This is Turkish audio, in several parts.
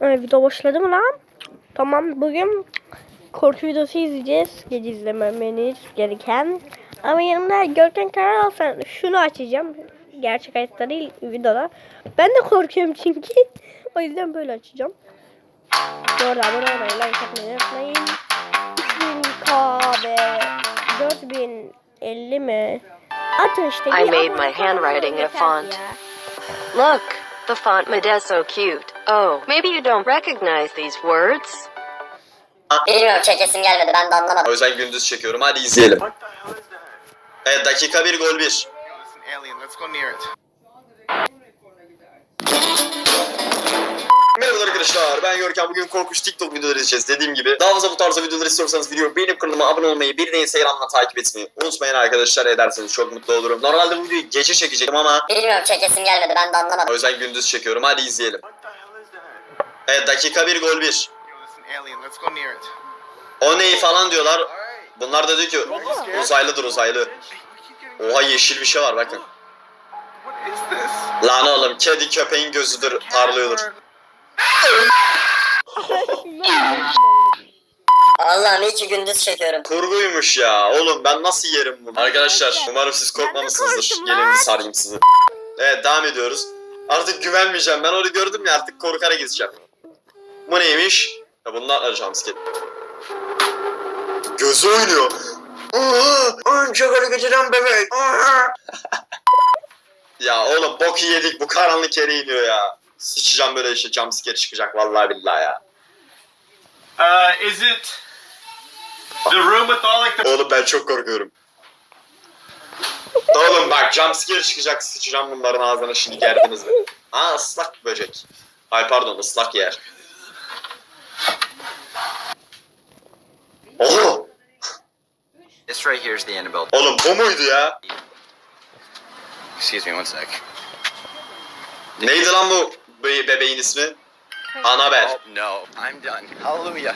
Evet, video başladı mı lan? Tamam bugün korku videosu izleyeceğiz. Gece izlememeniz gereken. Ama yanımda Görkem Karar alsan şunu açacağım. Gerçek hayatta değil videoda. Ben de korkuyorum çünkü. o yüzden böyle açacağım. Bu arada abone olmayı, like atmayı unutmayın. 3000 KB 4050 mi? Atın işte. I made my handwriting a font. Look, the font made so cute. Oh, maybe you don't recognize these words? Bilmiyorum çekesim gelmedi ben de anlamadım. O yüzden gündüz çekiyorum. Hadi izleyelim. Evet dakika 1 gol 1. It's an alien. Let's go near it. Merhabalar arkadaşlar ben Görkem bugün korkunç TikTok videoları izleyeceğiz dediğim gibi. Daha fazla bu tarzda videoları istiyorsanız video beğenip kanalıma abone olmayı bir de Instagram'dan takip etmeyi unutmayın arkadaşlar ederseniz çok mutlu olurum. Normalde bu videoyu gece çekecektim ama Bilmiyorum çekesim gelmedi ben de o anlamadım. yüzden gündüz çekiyorum hadi izleyelim. Evet dakika 1 gol 1. Yo, it's an alien. Let's go near it. O neyi falan diyorlar. Bunlar da diyor ki uzaylıdır uzaylı. Oha yeşil bir şey var bakın. Lan oğlum kedi köpeğin gözüdür parlıyordur. Allah'ım iyi ki gündüz çekiyorum. Kurguymuş ya. Oğlum ben nasıl yerim bunu? Arkadaşlar umarım siz korkmamışsınızdır. Gelin bir sarayım sizi. Evet devam ediyoruz. Artık güvenmeyeceğim. Ben onu gördüm ya artık korkarak gideceğim. Bu neymiş? Ya bunlar sket. Gözü oynuyor. Çok hareket eden bebek. Ya oğlum boku yedik bu karanlık yere iniyor ya. Sıçacağım böyle işte jumpscare çıkacak vallahi billahi ya. Uh, is it the room with all like the Oğlum ben çok korkuyorum. Oğlum bak jumpscare çıkacak sıçacağım bunların ağzına şimdi gerdiniz beni. Aa ıslak böcek. Ay pardon ıslak yer. Oho! This right here is the Annabelle. Oğlum bu muydu ya? Excuse me one sec. Neydi lan bu be- bebeğin ismi? Annabelle. Oh no, I'm done. Hallelujah.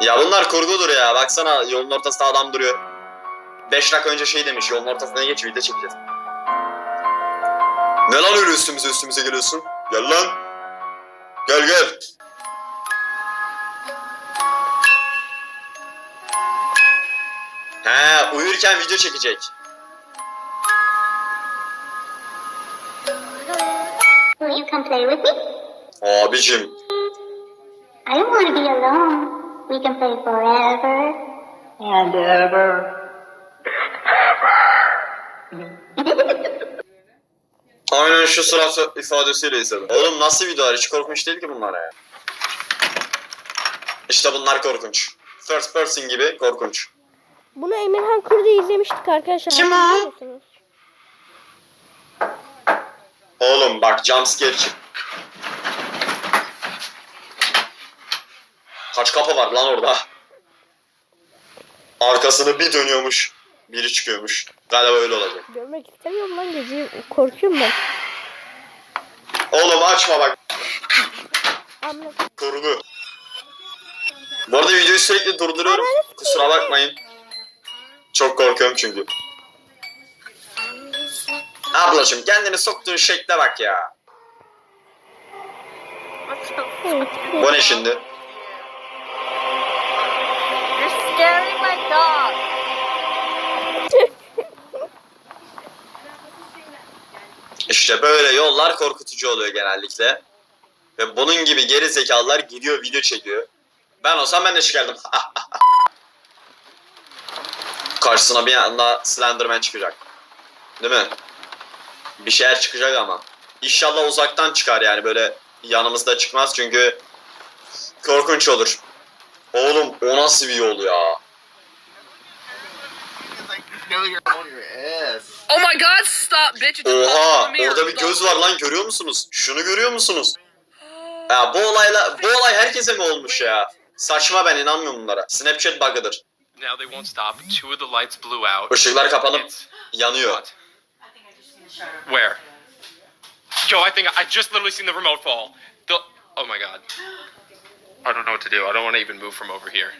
Ya bunlar kurgudur ya. Baksana yolun ortasında adam duruyor. 5 dakika önce şey demiş yolun ortasına geç video çekeceğiz. Ne lan öyle üstümüze üstümüze geliyorsun? Gel lan. Gel gel. He uyurken video çekecek. Will you come play with me? Abicim. I don't want to be alone. We can play forever and ever. Aynen şu surat ifadesiyle izledim. Oğlum nasıl videolar hiç korkunç değil ki bunlar ya. İşte bunlar korkunç. First person gibi korkunç. Bunu Emirhan Kurdu izlemiştik arkadaşlar. Kim o? Oğlum bak jumpscare çık. Kaç kapı var lan orada? Arkasını bir dönüyormuş. Biri çıkıyormuş. Galiba öyle olacak. Görmek istemiyorum lan gece. Korkuyorum ben. Oğlum açma bak. Anladım. Kurgu. Bu arada videoyu sürekli durduruyorum. Kusura bakmayın. Çok korkuyorum çünkü. Ablacım kendini soktuğun şekle bak ya. Bu ne şimdi? İşte böyle yollar korkutucu oluyor genellikle. Ve bunun gibi geri zekalılar gidiyor video çekiyor. Ben olsam ben de çıkardım. Karşısına bir anda Slenderman çıkacak. Değil mi? Bir şeyler çıkacak ama. İnşallah uzaktan çıkar yani böyle yanımızda çıkmaz çünkü korkunç olur. Oğlum o nasıl bir yol ya? Oh my god, stop, bitch. Oha orada bir göz var lan görüyor musunuz? Şunu görüyor musunuz? Ya bu olayla bu olay herkese mi olmuş ya? Saçma ben inanmıyorum bunlara. Snapchat bug'ıdır. Now they won't stop. Two of the lights blew out. Işıklar kapanıp It's yanıyor. what? Where? Yo, I think I just literally seen the remote fall. The oh my god. I don't know what to do. I don't want to even move from over here.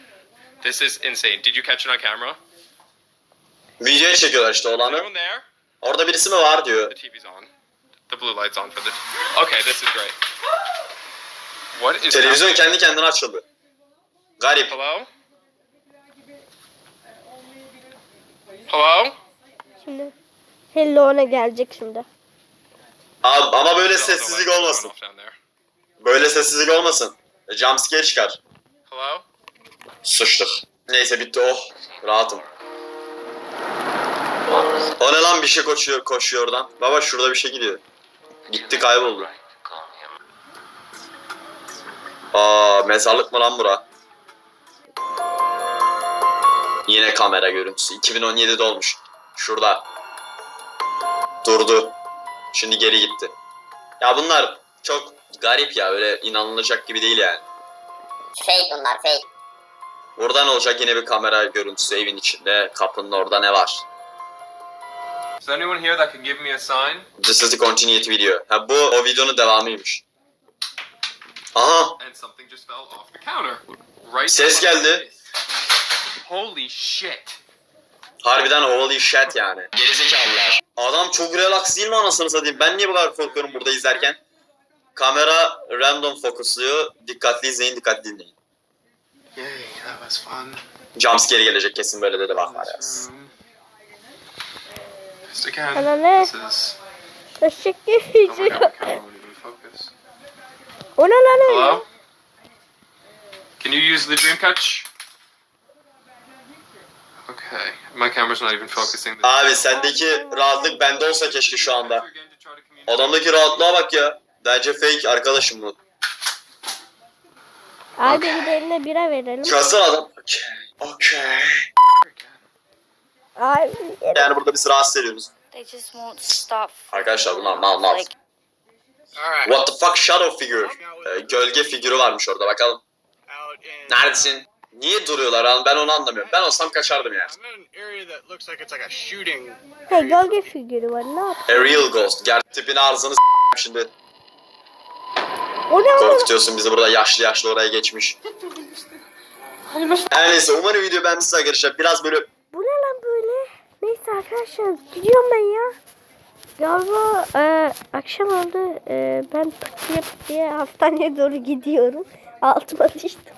This is insane. Did you catch it on camera? Videoya çekiyorlar işte olanı. There? Orada birisi mi var diyor. The TV's on. The blue lights on for this. Okay, this is great. What is Televizyon kendi kendine açıldı. Garip. Hello? Hello? Şimdi Hello'na gelecek şimdi. Abi, ama böyle sessizlik olmasın. Böyle sessizlik olmasın. Jumpscare çıkar. Hello? Sıçtık. Neyse bitti oh. Rahatım. O ne lan bir şey koşuyor, koşuyor oradan. Baba şurada bir şey gidiyor. Gitti kayboldu. Aa mezarlık mı lan bura? Yine kamera görüntüsü. 2017'de olmuş. Şurada. Durdu. Şimdi geri gitti. Ya bunlar çok garip ya. Öyle inanılacak gibi değil yani. Fake bunlar fake. Burada ne olacak? Yine bir kamera görüntüsü evin içinde. Kapının orada ne var? Is there anyone here that can give me a sign? This is the continued video. Ha bu o videonun devamıymış. Aha And something just fell off the counter. Right Ses geldi. Holy shit. harbiden holy shit yani. Gerizekalılar. Adam çok relax değil mi anasını satayım? Ben niye bu kadar korkuyorum burada izlerken? Kamera random fokusluyor. Dikkatli izleyin, dikkatli dinleyin. Yay, that was fun. Jumpscare gelecek kesin böyle dedi bak var ya. This room. Just again. Hello there. This is. Teşekkür Oh my god, my ederim. camera won't even focus. O ne lan öyle? Hello? Can you use the dream catch? Okay, my camera's not even focusing. Abi sendeki rahatlık bende olsa keşke şu anda. Adamdaki rahatlığa bak ya. Bence fake arkadaşım bu. Abi bir de eline bira verelim. Kasır adam. Okey. Okey. Abi Yani burada biz rahatsız ediyoruz. They just won't stop. Arkadaşlar bunlar mal mal. What the fuck shadow figure? Ee, gölge figürü varmış orada bakalım. Neredesin? Niye duruyorlar lan? Ben onu anlamıyorum. Ben olsam kaçardım yani. I'm in an area that looks like it's like a shooting. hey, gölge figürü var ne yap? A real ghost. Gel tipini s**eyim şimdi. O ne? Korkutuyorsun bizi burada yaşlı yaşlı oraya geçmiş. Her neyse umarım video beğenmişsiniz arkadaşlar. Biraz böyle Bu ne lan böyle? Neyse arkadaşlar gidiyorum ben ya. Galiba e, akşam oldu. E, ben pıtıya pıtıya hastaneye doğru gidiyorum. Altıma düştüm.